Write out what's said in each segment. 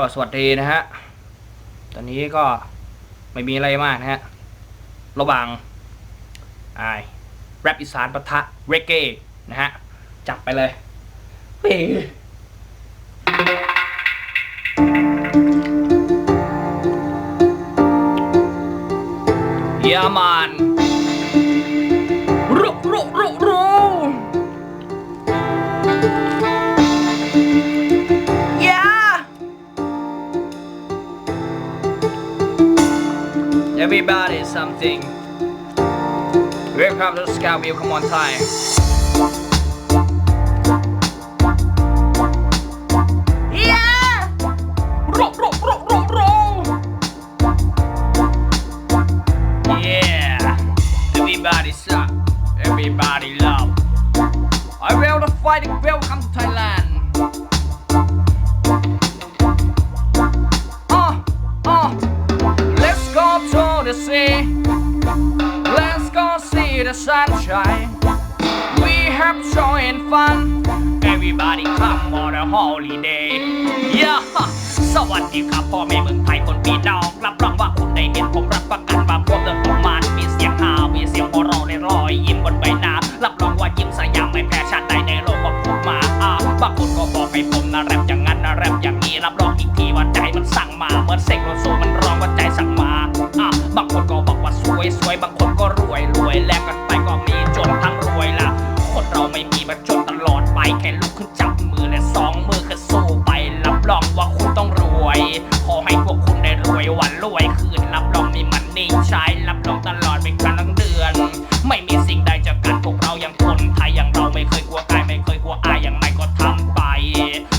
ก็สวัสดีนะฮะ ตอนนี้ก็ไม่มีอะไรมากนะฮะ ระหว่างไอ้แรปอีสานปะทะ เรเก้นะฮะ จับไปเลย เฮ้ยามาน Everybody something. Welcome to Skyview, come on time. s e e Let's go see the sunshine. We have joy and fun. Everybody come on a holiday. Yeah. สวัสดีครับพ่อแม่เมืองไทยคนพี่น้อง รับรองว่าคุณได้เห็นผมรับประกัน ว่าความเดินตงงมันมีเสียงฮาวมีเสียงหัวเราะในรอย ยิ้มบนใบหน้า รับรองว่ายิ้มสยามไม่แพ้ชาติใดในโลกของผมมาอ่าบางคนก็บอกให้ผมนะแรปอย่างนั้นนะแรปอย่างนี้ รับรองอีกทีว่าใจมันสั่งมาเหมือนเซ็กโลโซช้รับรองตลอดเป็นครั้งทั้งเดือน ไม่มีสิ่งใดจะกัดพวกเราอย่างคนไทยอย่างเราไม่เคยกลัวกายไม่เคยกลัวอายอย่างไรก็ทำไป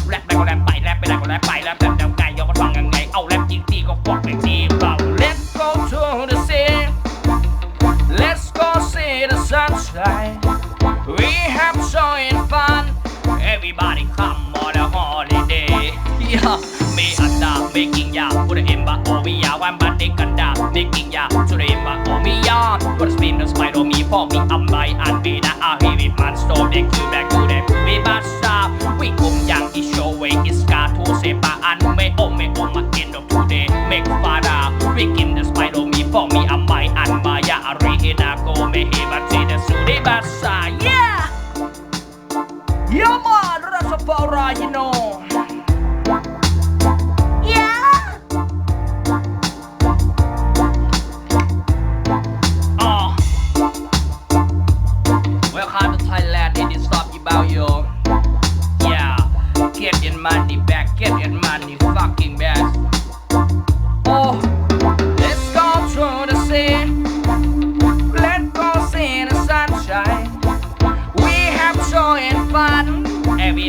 แรปไปก็แรปไปแรปไปได้ก็แรปไปแรปแบบแนวไกลยกกระฟังยังไงเอาแรปจริงทีก็ฟวักไปจีเรา Let's go to the sea Let's go see the sunshine We have so in fun Everybody come on a holiday Yeah ไม่อั t h าไม่กินยาพูดเอ็มบาโอวิยาวันบัดเด็กกัน Nekin ja Surima omiaan Vuorospinnos painomi pommi ammai Antiina ahivin man stoden kymmen kuuden puimassa Wikum yang ishowei iska tuusepa Anume omme oma kendo tude mekvara Wikinnes painomi pommi ammai anmaa Ja arihina kome eivät siinä sudimassa Yeah! Ja maan rasopauraa, you know!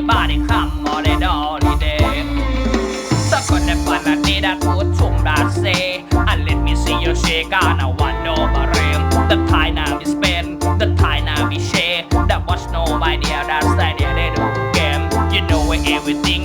ีบ้านี่คำโมเดอลีเดกสักคนในฝันอันนี้ดัดพูดชุ่มดาเซ อันเล่นมีซีโยเชก้าน่าวันโนบาร์เรมเดอะไทน่าบิสเปนเดอะไทน่าบิเช่ดับวอชโนบายเดียดัสไอเดียเดดูเกม you know where everything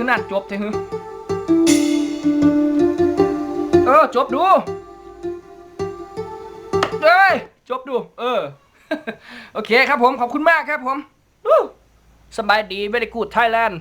ขึ้นนั่นจบเถอะฮึเออ จบดูเอ้ย จบดู เออ โอเคครับผม ขอบคุณมากครับผมสบายดีไม่ได้กูดไทยแลนด์